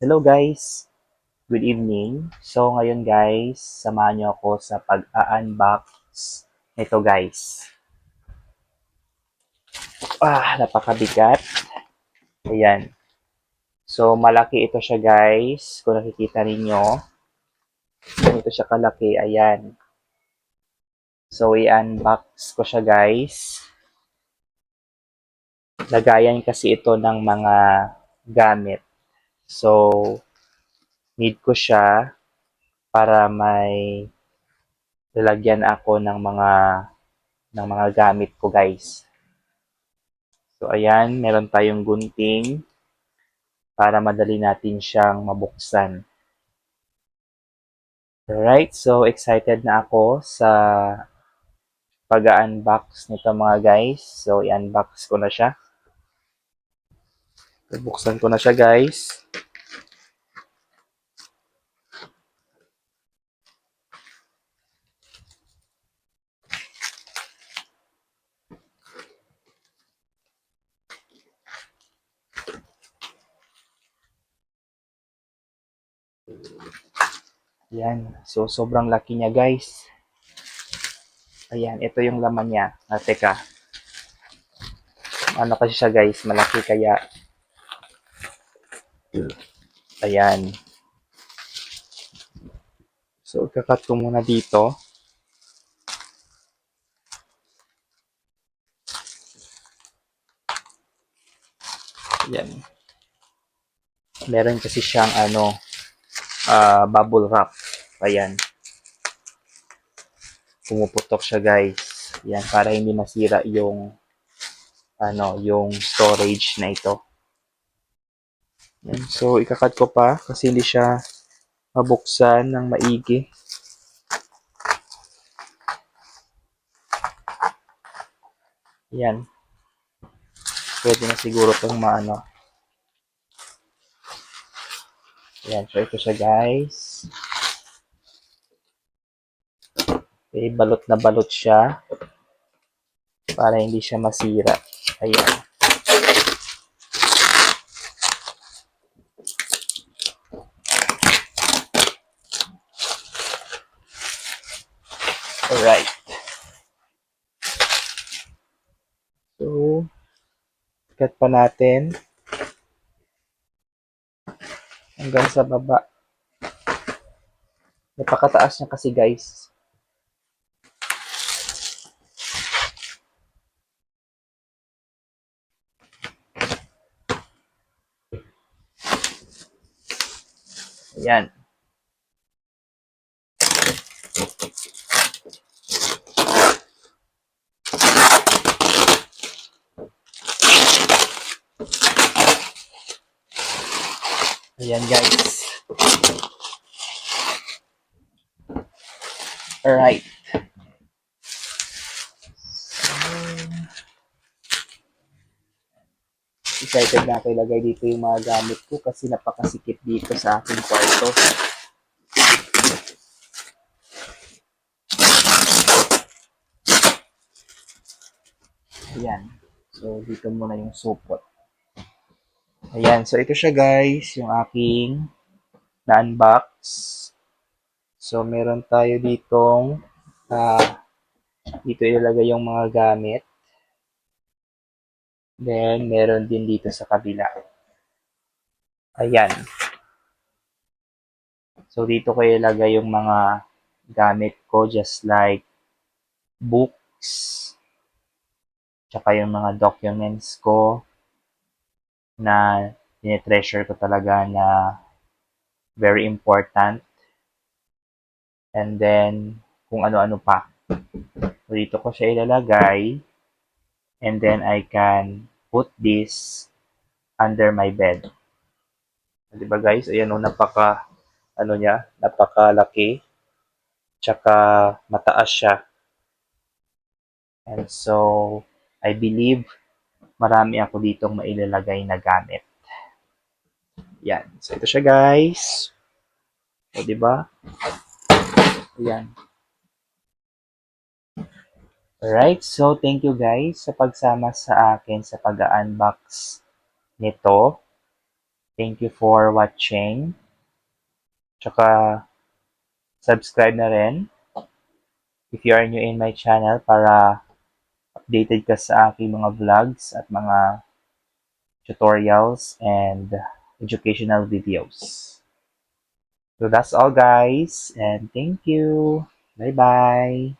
Hello guys! Good evening. So ngayon guys, samahan niyo ako sa pag-unbox nito guys. Ah, napakabigat. Ayan. So malaki ito siya guys. Kung nakikita ninyo. Ganito siya kalaki. Ayan. So i-unbox ko siya guys. Lagayan kasi ito ng mga gamit. So, need ko siya para may lalagyan ako ng mga ng mga gamit ko guys. So ayan, meron tayong gunting para madali natin siyang mabuksan. Alright, so excited na ako sa pag-unbox nito mga guys. So i-unbox ko na siya. Buksan ko na siya guys. Yan. So, sobrang laki niya, guys. Ayan, ito yung laman niya. Ah, teka. Ano kasi siya, guys? Malaki kaya. Ayan. So, kakat ko muna dito. Ayan. Meron kasi siyang ano, ah, bubble wrap. Ayan. Pumuputok siya guys. Yan, para hindi masira yung ano, yung storage na ito. Yan. So, ikakat ko pa kasi hindi siya mabuksan ng maigi. Yan. Pwede na siguro itong maano. Yan, so ito siya guys. Okay, balot na balot siya para hindi siya masira. Ayan. Alright. So, cut pa natin hanggang sa baba. Napakataas niya kasi guys. Ayan. Ayan guys. Alright. excited na ako ilagay dito yung mga gamit ko kasi napakasikip dito sa aking kwarto. Ayan. So, dito muna yung supot. Ayan. So, ito siya guys, yung aking na-unbox. So, meron tayo ditong ah, dito ilalagay yung mga gamit. Then, meron din dito sa kabila. Ayan. So, dito ko ilagay yung mga gamit ko just like books, tsaka yung mga documents ko na tinetreasure ko talaga na very important. And then, kung ano-ano pa. Dito ko siya ilalagay. And then, I can put this under my bed. Di ba guys? Ayan o, napaka, ano niya, napakalaki. Tsaka mataas siya. And so, I believe marami ako ditong mailalagay na gamit. Yan. So, ito siya guys. O, di ba? Ayan. Alright, so thank you guys sa pagsama sa akin sa pag-unbox nito. Thank you for watching. Tsaka, subscribe na rin if you are new in my channel para updated ka sa aking mga vlogs at mga tutorials and educational videos. So that's all guys and thank you. Bye bye.